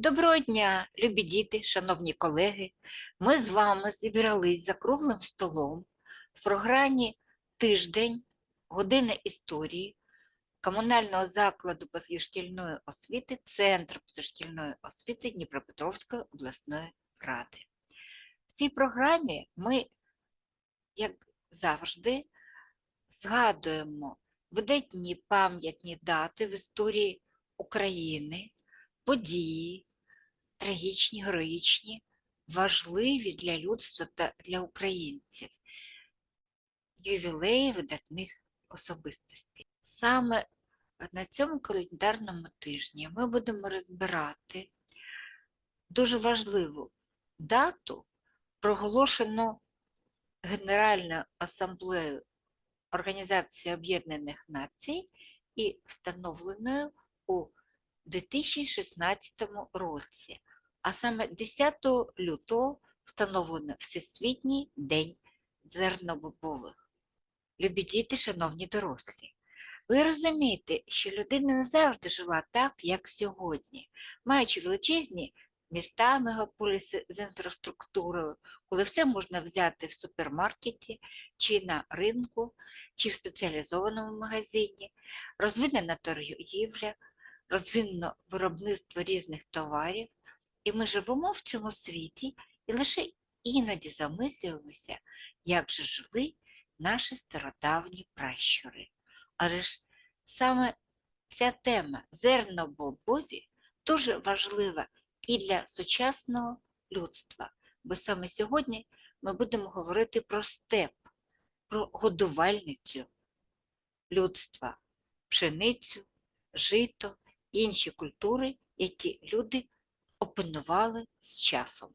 Доброго дня, любі діти, шановні колеги. Ми з вами зібрались за круглим столом в програмі Тиждень година історії комунального закладу позашкільної освіти Центр позашкільної освіти Дніпропетровської обласної ради. В цій програмі ми, як завжди, згадуємо видатні пам'ятні дати в історії України, події, трагічні, героїчні, важливі для людства та для українців, ювілеї видатних особистостей. Саме на цьому календарному тижні ми будемо розбирати дуже важливу дату, проголошену Генеральною асамблеєю Організації Об'єднаних Націй і встановленою у 2016 році, а саме 10 лютого встановлено Всесвітній день зернобобових. Любі діти, шановні дорослі, ви розумієте, що людина не завжди жила так, як сьогодні, маючи величезні міста, мегаполіси з інфраструктурою, коли все можна взяти в супермаркеті, чи на ринку, чи в спеціалізованому магазині, розвинена торгівля, розвинено виробництво різних товарів, і ми живемо в цьому світі і лише іноді замислюємося, як же жили наші стародавні пращури. Але ж саме ця тема зернобобові дуже важлива і для сучасного людства, бо саме сьогодні ми будемо говорити про степ, про годувальницю людства, пшеницю, жито, інші культури, які люди опанували з часом.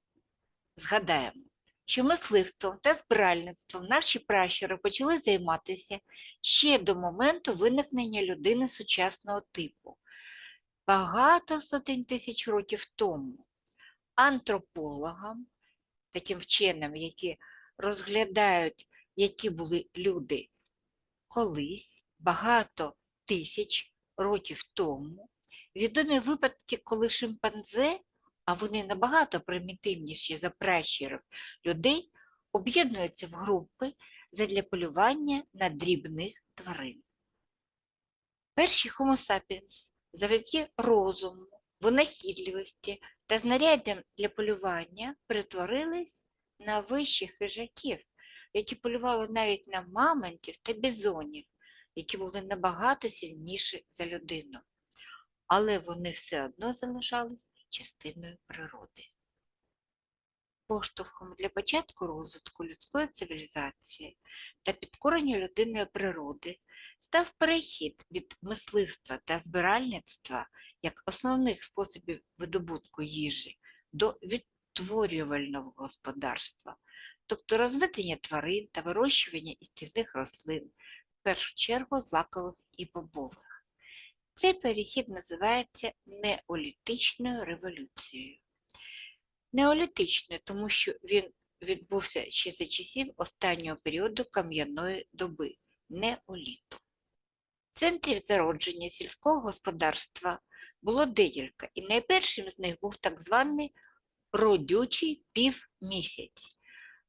Згадаємо, що мисливством та збиральництвом наші пращури почали займатися ще до моменту виникнення людини сучасного типу, багато сотень тисяч років тому. Антропологам, таким вченим, які розглядають, які були люди колись, багато тисяч років тому, відомі випадки, коли шимпанзе, а вони набагато примітивніші за пращурів людей, об'єднуються в групи задля полювання на дрібних тварин. Перші Homo sapiens завдяки розуму, винахідливості та знаряддям для полювання перетворились на вищих хижаків, які полювали навіть на мамонтів та бізонів, які були набагато сильніші за людину. Але вони все одно залишались частиною природи. Поштовхом для початку розвитку людської цивілізації та підкорення людиною природи став перехід від мисливства та збиральництва як основних способів видобутку їжі до відтворювального господарства, тобто розведення тварин та вирощування істівних рослин, в першу чергу злакових і бобових. Цей перехід називається неолітичною революцією. Неолітичною, тому що він відбувся ще за часів останнього періоду кам'яної доби неоліту. Центрів зародження сільського господарства було декілька, і найпершим з них був так званий родючий півмісяць.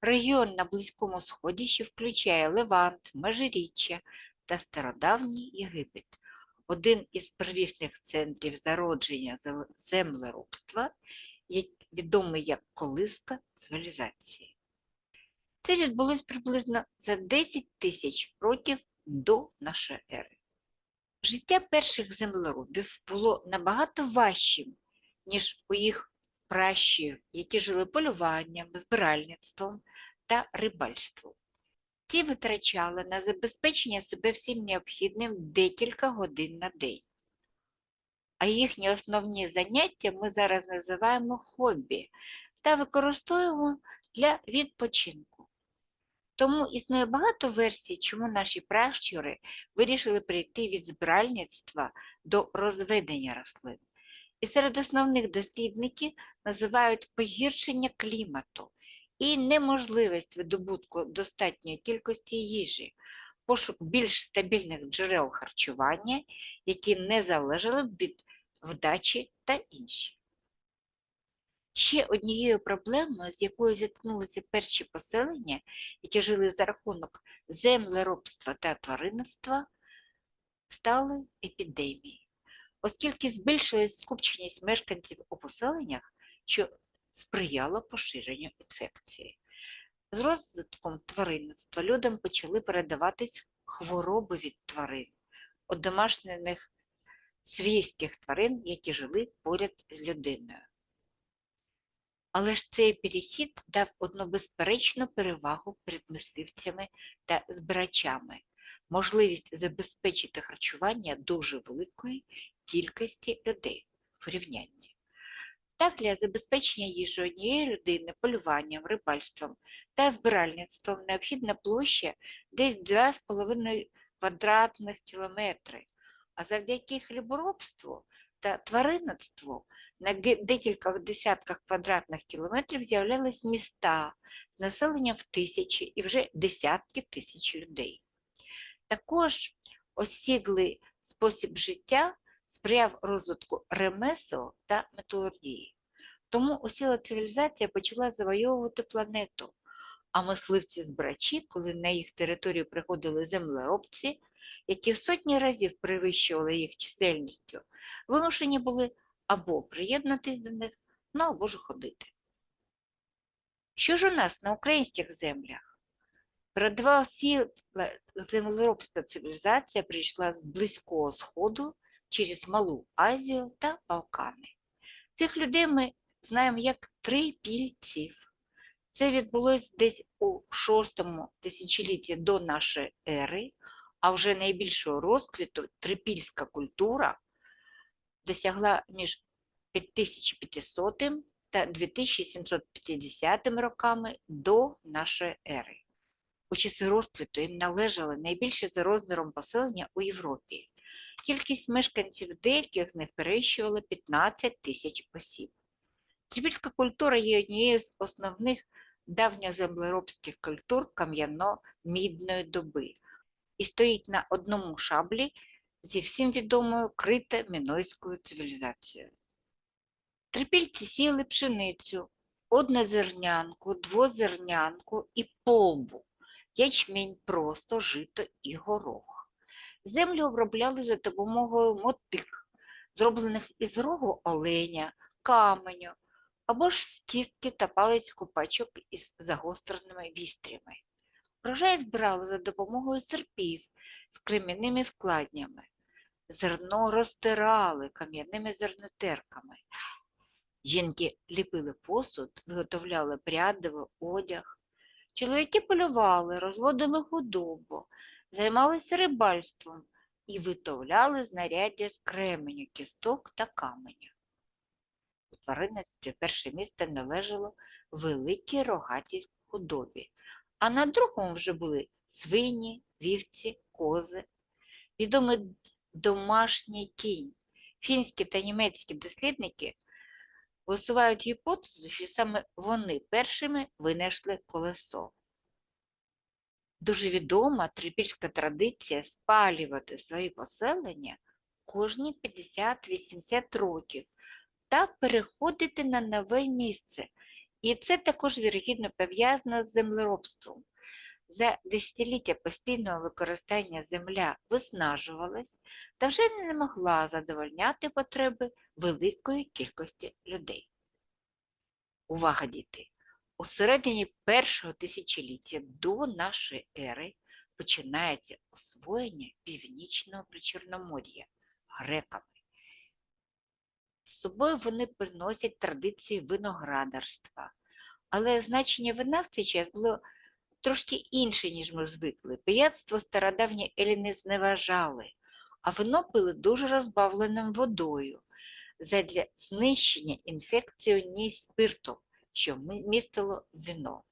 Регіон на Близькому Сході, що включає Левант, Межиріччя та стародавній Єгипет. Один із первісних центрів зародження землеробства, відомий як колиска цивілізації. Це відбулось приблизно за 10 тисяч років до нашої ери. Життя перших землеробів було набагато важчим, ніж у їх пращів, які жили полюванням, збиральництвом та рибальством. Ті витрачали на забезпечення себе всім необхідним декілька годин на день. А їхні основні заняття ми зараз називаємо хобі та використовуємо для відпочинку. Тому існує багато версій, чому наші пращури вирішили прийти від збиральництва до розведення рослин. І серед основних дослідників називають погіршення клімату і неможливість видобутку достатньої кількості їжі, пошук більш стабільних джерел харчування, які не залежали б від вдачі та інші. Ще однією проблемою, з якою зіткнулися перші поселення, які жили за рахунок землеробства та тваринництва, стали епідемії, оскільки збільшилась скупченість мешканців у поселеннях, що сприяло поширенню інфекції. З розвитком тваринництва людям почали передаватись хвороби від тварин, одомашнених свійських тварин, які жили поряд з людиною. Але ж цей перехід дав одну перевагу перед мисливцями та збирачами можливість забезпечити харчування дуже великої кількості людей в порівнянні. Так, для забезпечення їжі однієї людини полюванням, рибальством та збиральництвом необхідна площа десь 2,5 квадратних кілометри, а завдяки хліборобству та тваринництву на декількох десятках квадратних кілометрів з'являлись міста з населенням в тисячі і вже десятки тисяч людей. Також осідлий спосіб життя сприяв розвитку ремесел та металургії. Тому осіла цивілізація почала завойовувати планету, а мисливці-збирачі, коли на їх територію приходили землеробці, які в сотні разів перевищували їх чисельністю, вимушені були або приєднатись до них, ну або ж ходити. Що ж у нас на українських землях? Передова осіла землеробська цивілізація прийшла з Близького Сходу через Малу Азію та Балкани. Цих людей ми знаємо як трипільців. Це відбулось десь у шостому тисячолітті до нашої ери, а вже найбільшого розквіту трипільська культура досягла між 5500 та 2750 роками до нашої ери. У часи розквіту їм належали найбільше за розміром поселення у Європі. Кількість мешканців деяких них перевищувала 15 тисяч осіб. Трипільська культура є однією з основних давньоземлеробських культур кам'яно-мідної доби і стоїть на одному шаблі зі всім відомою крито-мінойською цивілізацією. Трипільці сіяли пшеницю, однозернянку, двозернянку і полбу, ячмінь, просто жито і горох. Землю обробляли за допомогою мотик, зроблених із рогу оленя, каменю або ж з та палець купачок із загостреними вістрями. Врожай збирали за допомогою серпів з крем'яними вкладнями. Зерно розтирали кам'яними зернотерками. Жінки ліпили посуд, виготовляли прядиво, одяг. Чоловіки полювали, розводили худобу, займалися рибальством і виготовляли знаряддя з кременю, кісток та каменю. У тваринництві перше місце належало великій рогатій худобі, а на другому вже були свині, вівці, кози. Відомий домашній кінь. Фінські та німецькі дослідники висувають гіпотезу, що саме вони першими винайшли колесо. Дуже відома трипільська традиція спалювати свої поселення кожні 50-80 років та переходити на нове місце. І це також вірогідно пов'язано з землеробством. За десятиліття постійного використання земля виснажувалась та вже не могла задовольняти потреби великої кількості людей. Увага, діти! У середині першого тисячоліття до нашої ери починається освоєння північного причорномор'я греками. З собою вони приносять традиції виноградарства, але значення вина в цей час було трошки інше, ніж ми звикли. Пияцтво стародавні еліни зневажали, а вино пили дуже розбавленим водою задля знищення інфекціонні спирту, що містило вино.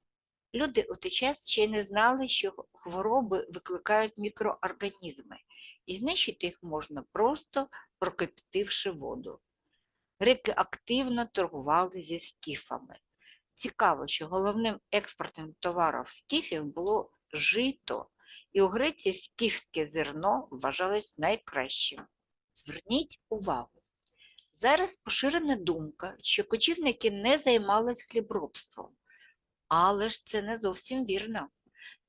Люди у той час ще не знали, що хвороби викликають мікроорганізми, і знищити їх можна просто прокипятивши воду. Греки активно торгували зі скіфами. Цікаво, що головним експортним товаром скіфів було жито, і у Греції скіфське зерно вважалось найкращим. Зверніть увагу, Зараз поширена думка, що кочівники не займались хлібробством. Але ж це не зовсім вірно.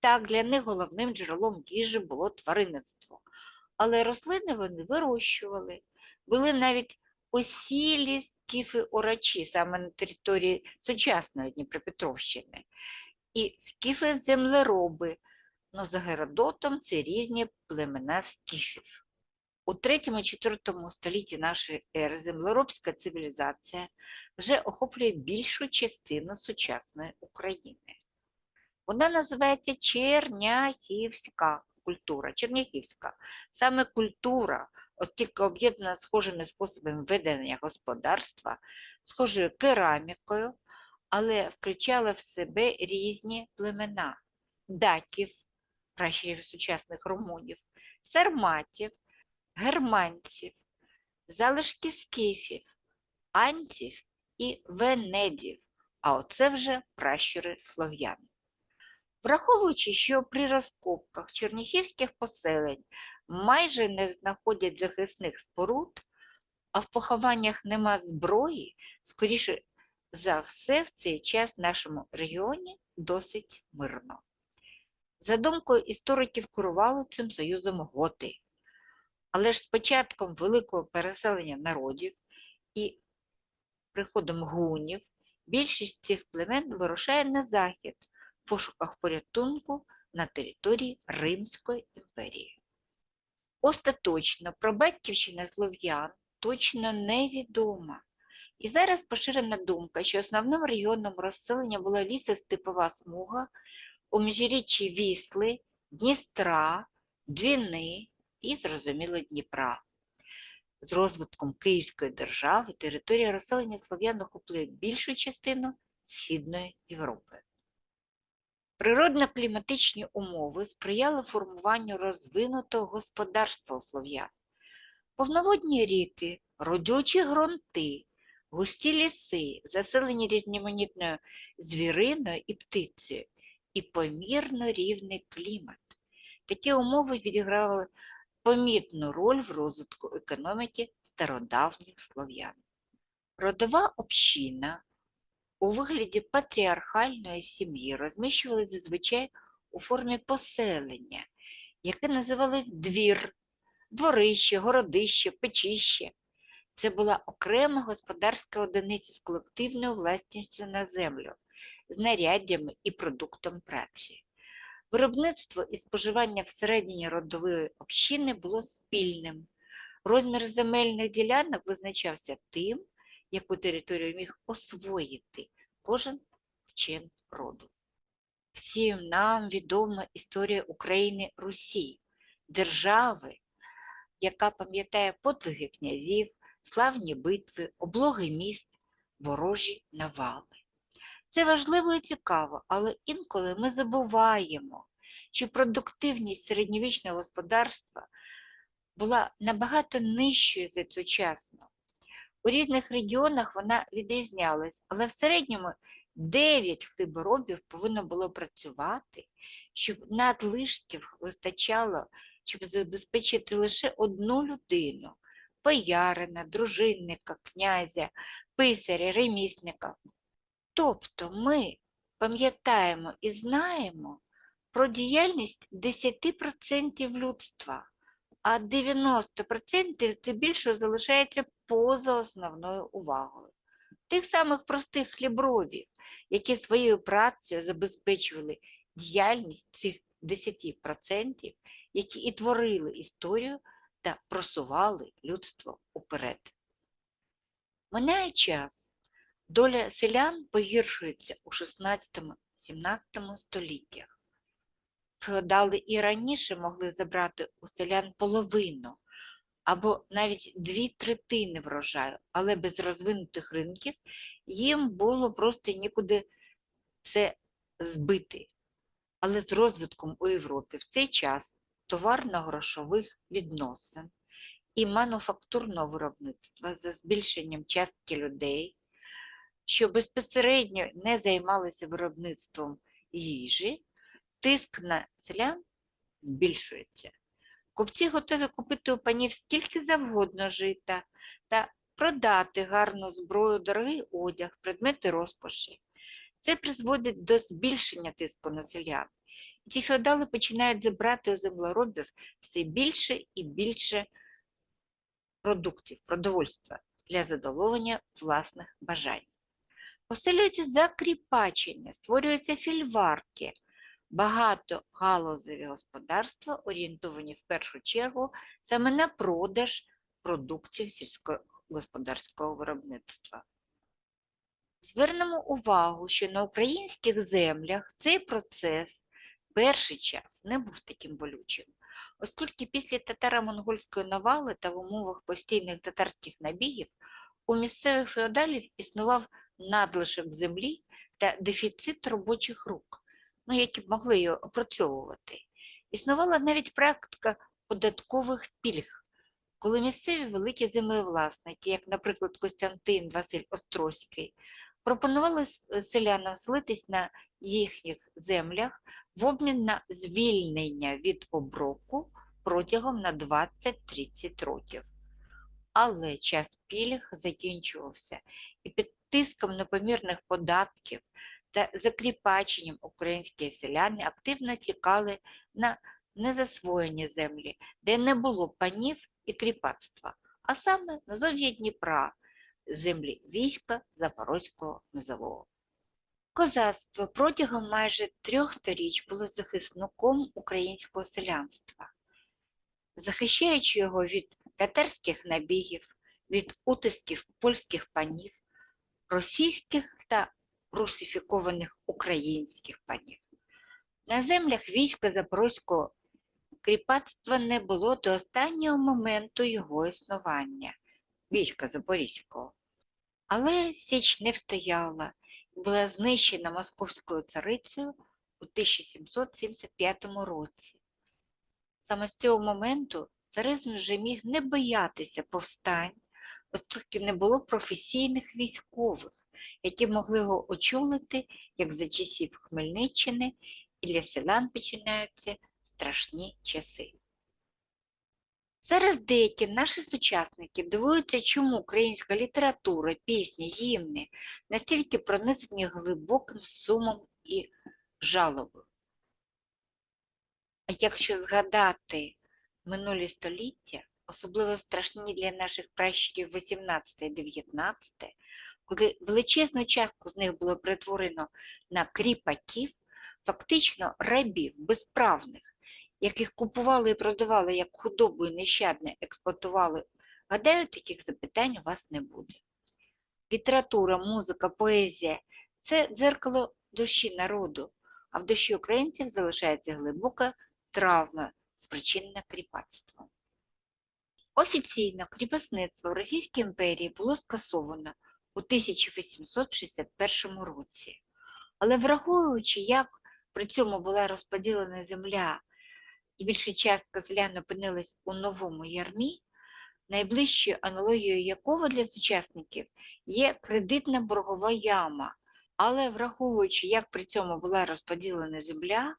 Так, для них головним джерелом їжі було тваринництво. Але рослини вони вирощували. Були навіть осілі скіфи орачі саме на території сучасної Дніпропетровщини. І скіфи землероби, ну за Геродотом це різні племена скіфів. У 3-4 столітті нашої ери землеробська цивілізація вже охоплює більшу частину сучасної України. Вона називається черняхівська культура. Черняхівська. Саме культура, оскільки об'єднана схожими способами ведення господарства, схожою керамікою, але включала в себе різні племена даків, пращурів сучасних румунів, сарматів, германців, залишки скіфів, антів і венедів, а оце вже пращури слов'ян. Враховуючи, що при розкопках черніхівських поселень майже не знаходять захисних споруд, а в похованнях нема зброї, скоріше за все в цей час в нашому регіоні досить мирно. За думкою істориків керували цим союзом готи. Але ж з початком великого переселення народів і приходом гунів більшість цих племен вирушає на захід в пошуках порятунку на території Римської імперії. Остаточно про батьківщину слов'ян точно невідома. І зараз поширена думка, що основним регіоном розселення була лісостепова смуга у міжріччі Вісли, Дністра, Двіни і, зрозуміло, Дніпра. З розвитком Київської держави територія розселення слов'ян охоплює більшу частину Східної Європи. Природно-кліматичні умови сприяли формуванню розвинутого господарства у слов'ян. Повноводні ріки, родючі ґрунти, густі ліси, заселені різноманітною звіриною і птицею, і помірно рівний клімат. Такі умови відігравали помітну роль в розвитку економіки стародавніх слов'ян. Родова община у вигляді патріархальної сім'ї розміщувалися зазвичай у формі поселення, яке називалось двір, дворище, городище, печище. Це була окрема господарська одиниця з колективною власністю на землю, знаряддями і продуктом праці. Виробництво і споживання всередині родової общини було спільним. Розмір земельних ділянок визначався тим, яку територію міг освоїти кожен член роду. Всім нам відома історія України Русі, держави, яка пам'ятає подвиги князів, славні битви, облоги міст, ворожі навали. Це важливо і цікаво, але інколи ми забуваємо, що продуктивність середньовічного господарства була набагато нижчою за сучасну. У різних регіонах вона відрізнялась, але в середньому 9 хліборобів повинно було працювати, щоб надлишків вистачало, щоб забезпечити лише одну людину боярина, дружинника, князя, писаря, ремісника. Тобто ми пам'ятаємо і знаємо про діяльність 10% людства, а 90% здебільшого залишається поза основною увагою. Тих самих простих хлібровів, які своєю працею забезпечували діяльність цих 10%, які і творили історію та просували людство уперед. Минає час. Доля селян погіршується у 16-17 століттях. Феодали і раніше могли забрати у селян половину або навіть дві третини врожаю, але без розвинутих ринків їм було просто нікуди це збити. Але з розвитком у Європі в цей час товарно-грошових відносин і мануфактурного виробництва за збільшенням частки людей, що безпосередньо не займалися виробництвом їжі, тиск на селян збільшується. Купці готові купити у панів скільки завгодно жита та продати гарну зброю, дорогий одяг, предмети розкоші. Це призводить до збільшення тиску на селян. І ці феодали починають забрати у землеробів все більше і більше продуктів, продовольства для задоволення власних бажань. Посилюється закріпачення, створюються фільварки, багатогалузеві господарства, орієнтовані в першу чергу саме на продаж продуктів сільськогосподарського виробництва. Звернемо увагу, що на українських землях цей процес перший час не був таким болючим, оскільки після татаро-монгольської навали та в умовах постійних татарських набігів у місцевих феодалів існував надлишок землі та дефіцит робочих рук, ну, які могли його опрацьовувати. Існувала навіть практика податкових пільг, коли місцеві великі землевласники, як, наприклад, Костянтин Василь Острозький, пропонували селянам селитись на їхніх землях в обмін на звільнення від оброку протягом на 20-30 років. Але час пільг закінчувався, і під тиском непомірних податків та закріпаченням українські селяни активно тікали на незасвоєні землі, де не було панів і кріпацтва, а саме на зов'я Дніпра, землі війська Запорозького низового. Козацтво протягом майже трьох сторіч було захисником українського селянства, захищаючи його від татарських набігів, від утисків польських панів, російських та русифікованих українських панів. На землях війська Запорозького кріпацтва не було до останнього моменту його існування, війська Запорізького. Але Січ не встояла і була знищена московською царицею у 1775 році. Саме з цього моменту царизм вже міг не боятися повстань, оскільки не було професійних військових, які могли його очолити, як за часів Хмельниччини, і для селян починаються страшні часи. Зараз деякі наші сучасники дивуються, чому українська література, пісні, гімни настільки пронизані глибоким сумом і жалобою. А якщо згадати минулі століття, особливо страшні для наших пращурів 18-19, коли величезну частку з них було перетворено на кріпаків, фактично рабів, безправних, яких купували і продавали як худобу і нещадно експлуатували, гадаю, таких запитань у вас не буде. Література, музика, поезія це дзеркало душі народу, а в душі українців залишається глибока травма, спричинена кріпацтвом. Офіційно кріпосництво Російській імперії було скасовано у 1861 році, але враховуючи, як при цьому була розподілена земля і більша частка селян опинилась у новому ярмі, найближчою аналогією якого для сучасників є кредитна боргова яма. Але враховуючи, як при цьому була розподілена земля,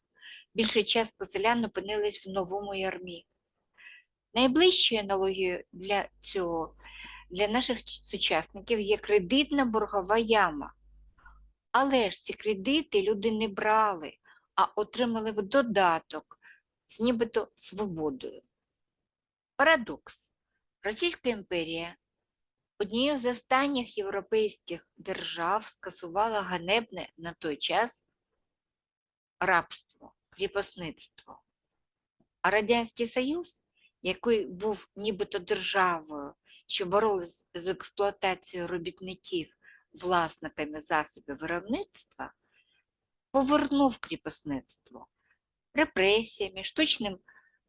більша частка селян опинилась в новому ярмі. Найближчою аналогією для цього для наших сучасників є кредитна боргова яма. Але ж ці кредити люди не брали, а отримали в додаток з нібито свободою. Парадокс. Російська імперія однією з останніх європейських держав скасувала ганебне на той час рабство, кріпосництво. А Радянський Союз, який був нібито державою, що боролась з експлуатацією робітників власниками засобів виробництва, повернув кріпосництво репресіями, штучним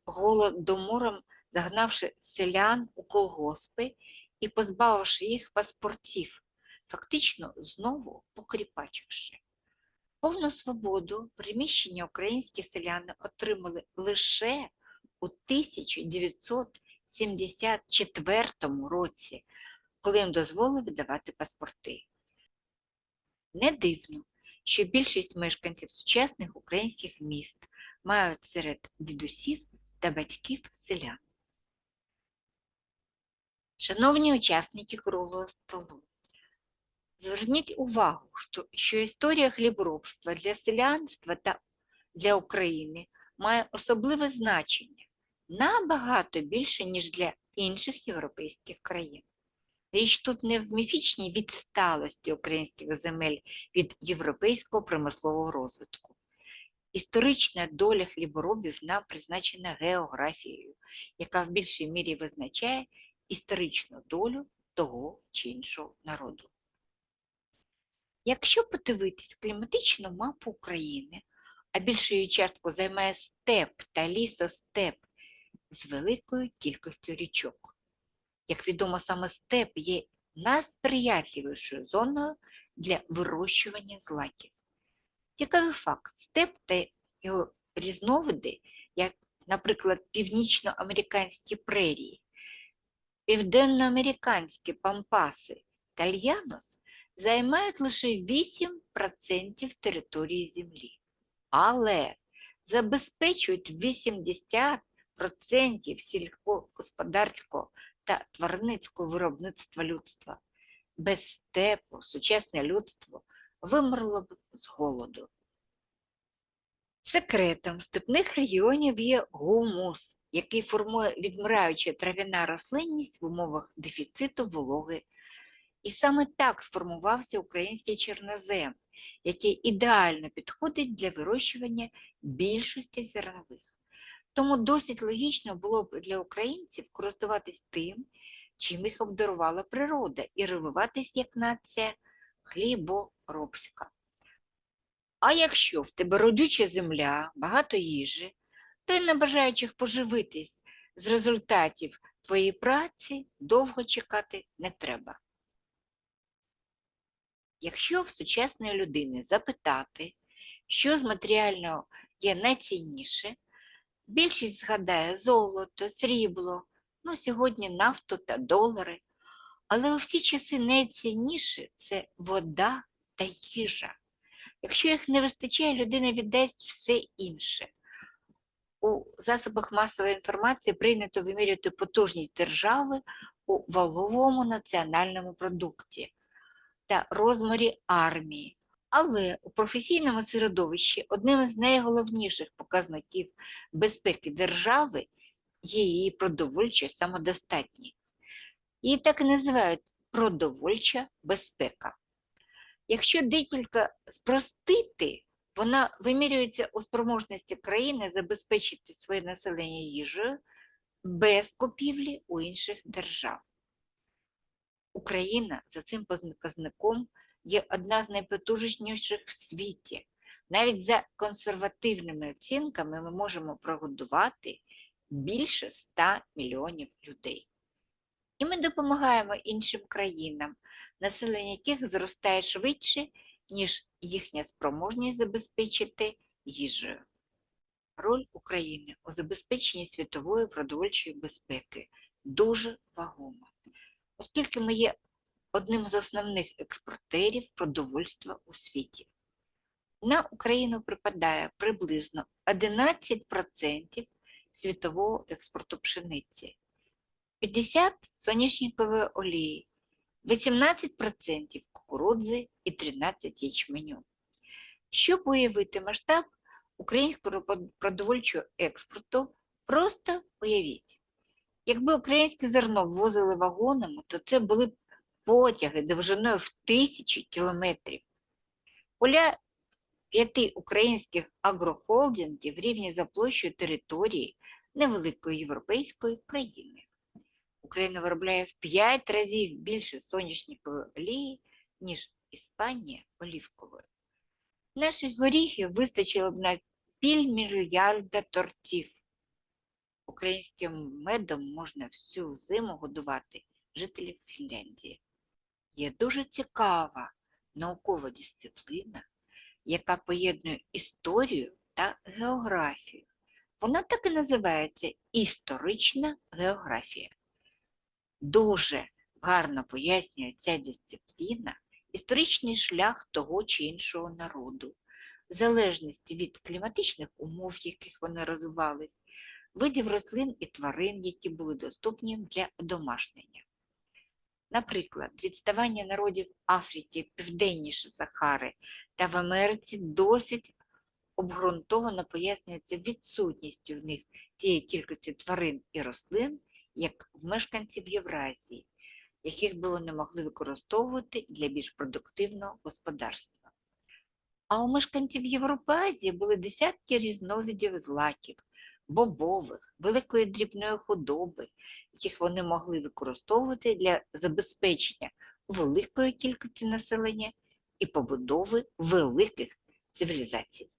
голодомором, загнавши селян у колгоспи і позбавивши їх паспортів, фактично знову покріпачивши. Повну свободу приміщення українські селяни отримали лише у 1974 році, коли їм дозволили видавати паспорти. Не дивно, що більшість мешканців сучасних українських міст мають серед дідусів та батьків селян. Шановні учасники круглого столу, зверніть увагу, що, історія хліборобства для селянства та для України має особливе значення набагато більше, ніж для інших європейських країн. Річ тут не в міфічній відсталості українських земель від європейського промислового розвитку. Історична доля хліборобів нам призначена географією, яка в більшій мірі визначає історичну долю того чи іншого народу. Якщо подивитись кліматичну мапу України, а більшою частку займає степ та лісостеп з великою кількістю річок. Як відомо, саме степ є найсприятливішою зоною для вирощування злаків. Цікавий факт, степ та його різновиди, як, наприклад, північноамериканські прерії, південноамериканські пампаси та льянос займають лише 8% території Землі, але забезпечують 80% сільськогосподарського та тваринницького виробництва людства. Без степу сучасне людство вимерло б з голоду. Секретом степних регіонів є гумус, який формує відмираюча трав'яна рослинність в умовах дефіциту вологи. І саме так сформувався український чорнозем, який ідеально підходить для вирощування більшості зернових. Тому досить логічно було б для українців користуватись тим, чим їх обдарувала природа, і розвиватись як нація хліборобська. А якщо в тебе родюча земля, багато їжі, то й не бажаючих поживитись з результатів твоєї праці довго чекати не треба. Якщо в сучасної людини запитати, що з матеріального є найцінніше, більшість згадає золото, срібло, ну сьогодні нафту та долари, але у всі часи найцінніше це вода та їжа. Якщо їх не вистачає, людина віддасть все інше. У засобах масової інформації прийнято вимірювати потужність держави у валовому національному продукті та розмірі армії. Але у професійному середовищі одним із найголовніших показників безпеки держави є її продовольча самодостатність. Її так і називають продовольча безпека. Якщо декілька спростити, вона вимірюється у спроможності країни забезпечити своє населення їжею без купівлі у інших держав. Україна за цим показником є одна з найпотужніших в світі. Навіть за консервативними оцінками ми можемо прогодувати більше 100 мільйонів людей. І ми допомагаємо іншим країнам, населення яких зростає швидше, ніж їхня спроможність забезпечити їжею. Роль України у забезпеченні світової продовольчої безпеки дуже вагома, оскільки ми є одним з основних експортерів продовольства у світі. На Україну припадає приблизно 11% світового експорту пшениці, 50% соняшникової олії, 18% кукурудзи і 13% ячменю. Щоб уявити масштаб українського продовольчого експорту, просто уявіть, якби українське зерно ввозили вагонами, то це були б потяги довжиною в тисячі кілометрів. Поля п'яти українських агрохолдингів рівні за площею території невеликої європейської країни. Україна виробляє в 5 разів більше соняшникової олії, ніж Іспанія олівкової. Наших горіхів вистачило б на півмільярда тортів. Українським медом можна всю зиму годувати жителів Фінляндії. Є дуже цікава наукова дисципліна, яка поєднує історію та географію. Вона так і називається історична географія. Дуже гарно пояснює ця дисципліна історичний шлях того чи іншого народу, в залежності від кліматичних умов, в яких вони розвивались, видів рослин і тварин, які були доступні для одомашнення. Наприклад, відставання народів Африки південніше Сахари та в Америці досить обґрунтовано пояснюється відсутністю в них тієї кількості тварин і рослин, як в мешканців Євразії, яких би вони могли використовувати для більш продуктивного господарства. А у мешканців Європазії були десятки різновидів злаків, бобових, великої дрібної худоби, яких вони могли використовувати для забезпечення великої кількості населення і побудови великих цивілізацій.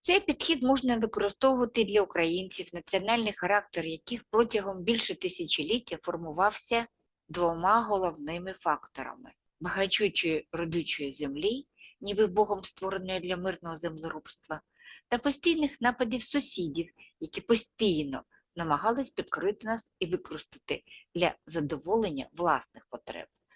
Цей підхід можна використовувати для українців, національний характер яких протягом більше тисячоліття формувався двома головними факторами багачучої родючої землі, ніби Богом створеної для мирного землеробства, та постійних нападів сусідів, які постійно намагались підкорити нас і використати для задоволення власних потреб.